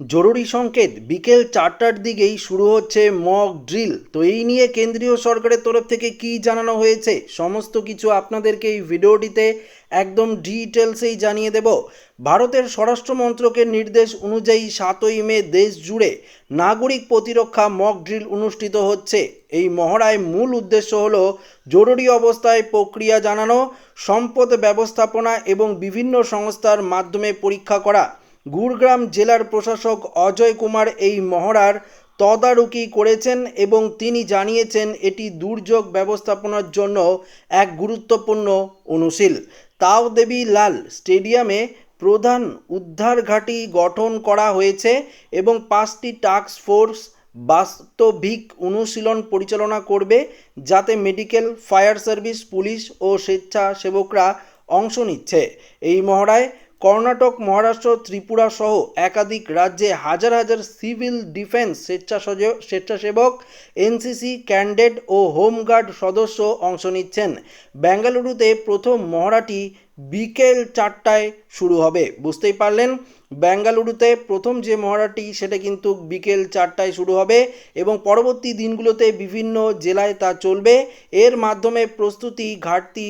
জরুরি সংকেত। বিকেল চারটার দিকেই শুরু হচ্ছে মক ড্রিল। তো এই নিয়ে কেন্দ্রীয় সরকারের তরফ থেকে কি জানানো হয়েছে, সমস্ত কিছু আপনাদেরকে এই ভিডিওটিতে একদম ডিটেলসেই জানিয়ে দেব। ভারতের স্বরাষ্ট্র মন্ত্রকের নির্দেশ অনুযায়ী সাতই মে দেশ জুড়ে নাগরিক প্রতিরক্ষা মক ড্রিল অনুষ্ঠিত হচ্ছে। এই মহড়ায় মূল উদ্দেশ্য হলো জরুরি অবস্থায় প্রক্রিয়া জানানো, সম্পদ ব্যবস্থাপনা এবং বিভিন্ন সংস্থার মাধ্যমে পরীক্ষা করা। গুরগ্রাম জেলার প্রশাসক অজয় কুমার এই মহড়ার তদারকি করেছেন এবং তিনি জানিয়েছেন এটি দুর্যোগ ব্যবস্থাপনার জন্য এক গুরুত্বপূর্ণ অনুশীল। তাও দেবী লাল স্টেডিয়ামে প্রধান উদ্ধার ঘাঁটি গঠন করা হয়েছে এবং পাঁচটি টাস্ক ফোর্স বাস্তবিক অনুশীলন পরিচালনা করবে, যাতে মেডিকেল, ফায়ার সার্ভিস, পুলিশ ও স্বেচ্ছাসেবকরা অংশ নিচ্ছে। এই মহড়ায় কর্ণাটক, মহারাষ্ট্র, ত্রিপুরা সহ একাধিক রাজ্যে হাজার হাজার সিভিল ডিফেন্স স্বেচ্ছাসেবক স্বেচ্ছাসেবক, এনসিসি ক্যান্ডেট ও হোমগার্ড সদস্য অংশ নিচ্ছেন। বেঙ্গালুরুতে প্রথম মহড়াটি বিকেল চারটায় শুরু হবে। বুঝতেই পারলেন, বেঙ্গালুরুতে প্রথম যে মহড়াটি, সেটা কিন্তু বিকেল চারটায় শুরু হবে এবং পরবর্তী দিনগুলোতে বিভিন্ন জেলায় তা চলবে। এর মাধ্যমে প্রস্তুতি, ঘাটতি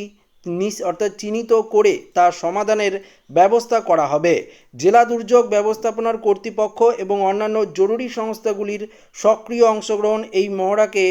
নিস, অর্থাৎ চিহ্নিত করে তার সমাধানের ব্যবস্থা করা হবে। জেলা দুর্যোগ ব্যবস্থাপনার কর্তৃপক্ষ এবং অন্যান্য জরুরি সংস্থাগুলির সক্রিয় অংশগ্রহণ এই মহড়াকে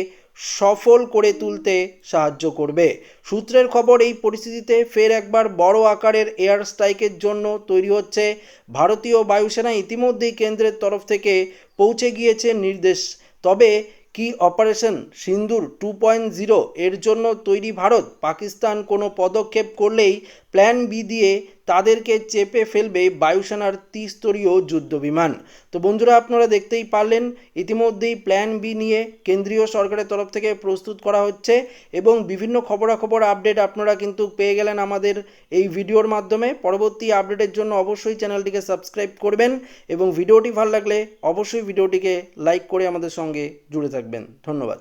সফল করে তুলতে সাহায্য করবে। সূত্রের খবর, এই পরিস্থিতিতে ফের একবার বড় আকারের এয়ার স্ট্রাইকের জন্য তৈরি হচ্ছে ভারতীয় বায়ুসেনা। ইতিমধ্যেই কেন্দ্রের তরফ থেকে পৌঁছে গিয়েছে নির্দেশ। তবে কি operation Sindoor two point zero এর জন্য তৈরি ভারত? পাকিস্তান কোনো পদক্ষেপ করলেই প্ল্যান বি দিয়ে তাদেরকে চেপে ফেলবে বায়ুসেনার ত্রিস্তরীয় যুদ্ধ বিমান তো বন্ধুরা, আপনারা দেখতেই পারলেন, ইতিমধ্যেই প্ল্যান বি নিয়ে কেন্দ্রীয় সরকারের তরফ থেকে প্রস্তুত করা হচ্ছে এবং বিভিন্ন খবরাখবর আপডেট আপনারা কিন্তু পেয়ে গেলেন আমাদের এই ভিডিওর মাধ্যমে। পরবর্তী আপডেটের জন্য অবশ্যই চ্যানেলটিকে সাবস্ক্রাইব করবেন এবং ভিডিওটি ভালো লাগলে অবশ্যই ভিডিওটিকে লাইক করে আমাদের সঙ্গে জুড়ে থাকবেন। ধন্যবাদ।